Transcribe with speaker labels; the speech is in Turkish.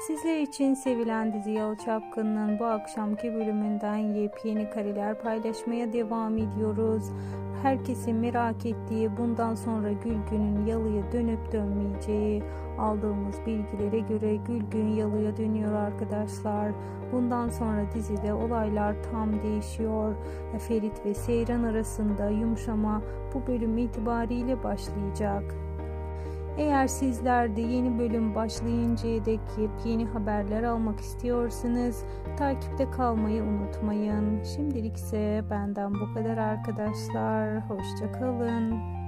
Speaker 1: Sizler için sevilen dizi Yalı Çapkın'ın bu akşamki bölümünden yepyeni kareler paylaşmaya devam ediyoruz. Herkesin merak ettiği bundan sonra Gülgün'ün Yalı'ya dönüp dönmeyeceği aldığımız bilgilere göre Gülgün Yalı'ya dönüyor arkadaşlar. Bundan sonra dizide olaylar tam değişiyor. Ferit ve Seyran arasında yumuşama bu bölüm itibariyle başlayacak. Eğer sizler de yeni bölüm başlayıncaya dek yeni haberler almak istiyorsanız takipte kalmayı unutmayın. Şimdilik ise benden bu kadar arkadaşlar. Hoşçakalın.